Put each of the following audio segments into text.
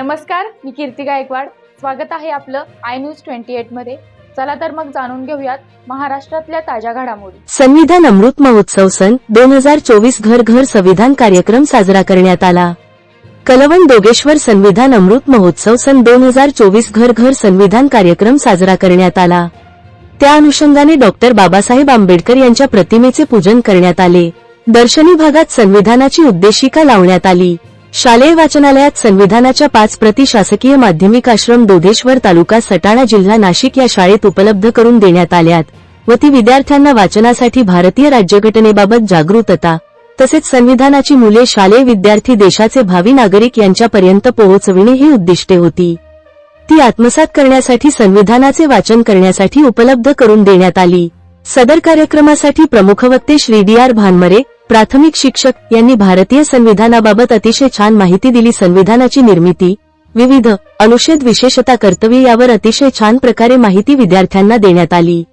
नमस्कार मी कीर्ती गायकवाड. स्वागत आहे आपलं आय न्यूज ट्वेंटी एटमध्ये. चला तर मग जाणून घेऊयात महाराष्ट्रातल्या ताज्या घडामोडी. संविधान अमृत महोत्सव सन दोन हजार चोवीस घर घर संविधान कार्यक्रम साजरा करण्यात आला. कलवण दोगेश्वर संविधान अमृत महोत्सव सन दोन हजार चोवीस घर घर संविधान कार्यक्रम साजरा करण्यात आला. त्या अनुषंगाने डॉक्टर बाबासाहेब आंबेडकर यांच्या प्रतिमेचे पूजन करण्यात आले. दर्शनी भागात संविधानाची उद्देशिका लावण्यात आली. शालेय वाचनालयात संविधानाच्या पाच प्रति शासकीय माध्यमिक आश्रम दोधेश्वर तालुका सटाणा जिल्हा नाशिक या शाळेत उपलब्ध करून देण्यात आल्यात व ती विद्यार्थ्यांना वाचनासाठी भारतीय राज्यघटनेबाबत जागृतता तसेच संविधानाची मुले शालेय विद्यार्थी देशाचे भावी नागरिक यांच्यापर्यंत पोहोचविणे ही उद्दिष्टे होती. ती आत्मसात करण्यासाठी संविधानाचे वाचन करण्यासाठी उपलब्ध करून देण्यात आली. सदर कार्यक्रमासाठी प्रमुख वक्ते श्री डी आर भानमरे प्राथमिक शिक्षक यांनी भारतीय संविधानाबाबत अतिशय छान माहिती दिली. संविधानाची निर्मिती विविध अनुच्छेद विशेषता कर्तव्य यावर अतिशय छान प्रकारे माहिती विद्यार्थ्यांना देण्यात आली.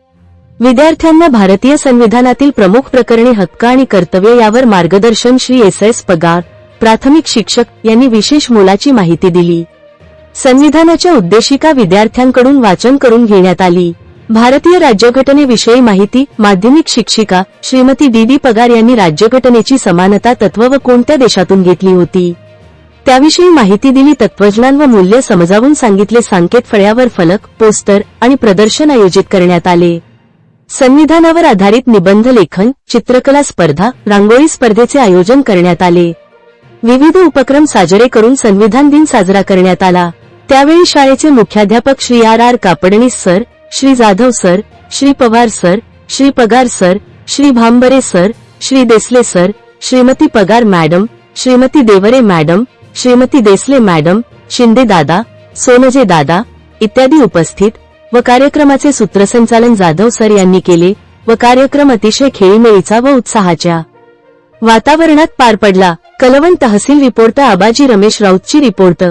विद्यार्थ्यांना भारतीय संविधानातील प्रमुख प्रकरणे हक्क आणि कर्तव्य यावर मार्गदर्शन श्री एस एस पगार प्राथमिक शिक्षक यांनी विशेष मोलाची माहिती दिली. संविधानाच्या उद्देशिका विद्यार्थ्यांकडून वाचन करून घेण्यात आली. भारतीय राज्यघटनेविषयी माहिती माध्यमिक शिक्षिका श्रीमती डी डी पगार यांनी राज्यघटनेची समानता तत्व व कोणत्या देशातून घेतली होती? त्याविषयी माहिती दिली तत्वज्ञान व मूल्य समजावून सांगितले सांकेत फळ्यावर फलक पोस्टर आणि प्रदर्शन आयोजित करण्यात आले. संविधानावर आधारित निबंध लेखन चित्रकला स्पर्धा रांगोळी स्पर्धेचे आयोजन करण्यात आले. विविध उपक्रम साजरे करून संविधान दिन साजरा करण्यात आला. त्यावेळी शाळेचे मुख्याध्यापक Shri R R Kapadnis sir Shri Jadhav sir Shri Pawar sir Shri Pagar sir Shri Bhambare sir Shri Desale sir Shrimati Pagar madam Shrimati Deore madam Shrimati Desale madam Shinde दादा सोनजे दादा इत्यादी उपस्थित व कार्यक्रमाचे सूत्रसंचालन जाधव सर यांनी केले व कार्यक्रम अतिशय खेळीमेळीचा व उत्साहाच्या वातावरणात पार पडला. कलवण तहसील रिपोर्ट आबाजी रमेश राऊतची रिपोर्ट.